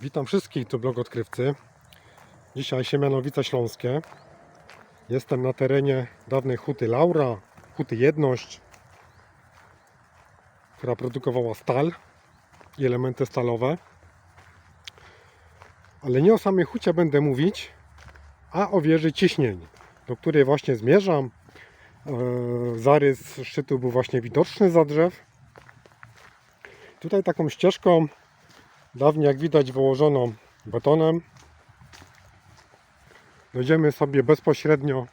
Witam wszystkich, tu blog odkrywcy. Dzisiaj Siemianowice Śląskie. Jestem na terenie dawnej huty Laura, huty Jedność, która produkowała stal i elementy stalowe. Ale nie o samej hucie będę mówić, a o wieży ciśnień, do której właśnie zmierzam. Eee, Zarys szczytu był właśnie widoczny za drzew. Tutaj taką ścieżką Dawniej, jak widać, wyłożoną betonem. Dojdziemy sobie bezpośrednio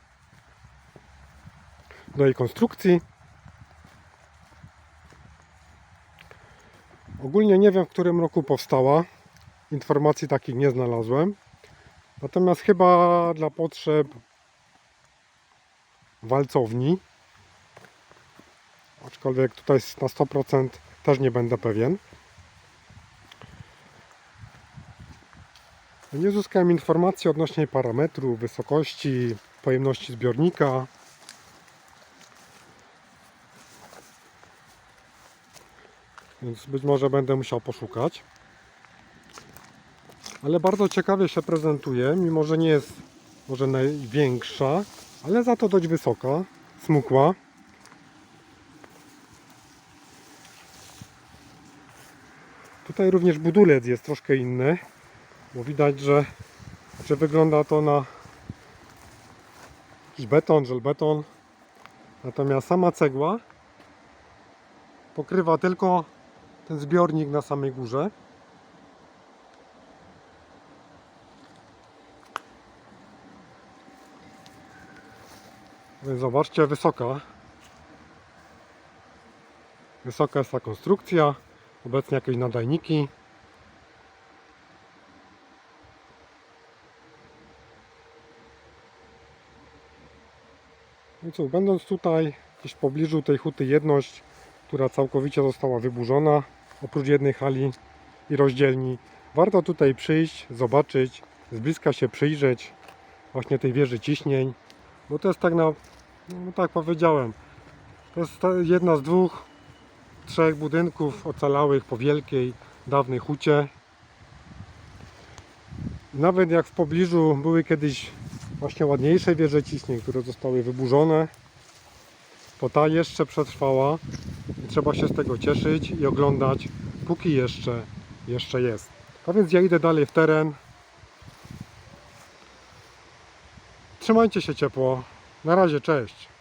do jej konstrukcji. Ogólnie nie wiem, w którym roku powstała. Informacji takich nie znalazłem. Natomiast chyba dla potrzeb walcowni. Aczkolwiek tutaj na 100% też nie będę pewien. Nie uzyskałem informacji odnośnie parametrów, wysokości, pojemności zbiornika. Więc być może będę musiał poszukać. Ale bardzo ciekawie się prezentuje, mimo że nie jest może największa, ale za to dość wysoka, smukła. Tutaj również budulec jest troszkę inny bo widać, że, że wygląda to na jakiś beton, żelbeton. Natomiast sama cegła pokrywa tylko ten zbiornik na samej górze. Więc zobaczcie, wysoka. Wysoka jest ta konstrukcja. Obecnie jakieś nadajniki. No co, będąc tutaj gdzieś w pobliżu tej huty jedność, która całkowicie została wyburzona, oprócz jednej hali i rozdzielni, warto tutaj przyjść, zobaczyć, z bliska się przyjrzeć właśnie tej wieży ciśnień, bo to jest tak na, no tak powiedziałem, to jest jedna z dwóch, trzech budynków ocalałych po wielkiej, dawnej hucie. Nawet jak w pobliżu były kiedyś właśnie ładniejsze wieże ciśnień, które zostały wyburzone, to ta jeszcze przetrwała i trzeba się z tego cieszyć i oglądać, póki jeszcze, jeszcze jest. A więc ja idę dalej w teren. Trzymajcie się ciepło. Na razie, cześć.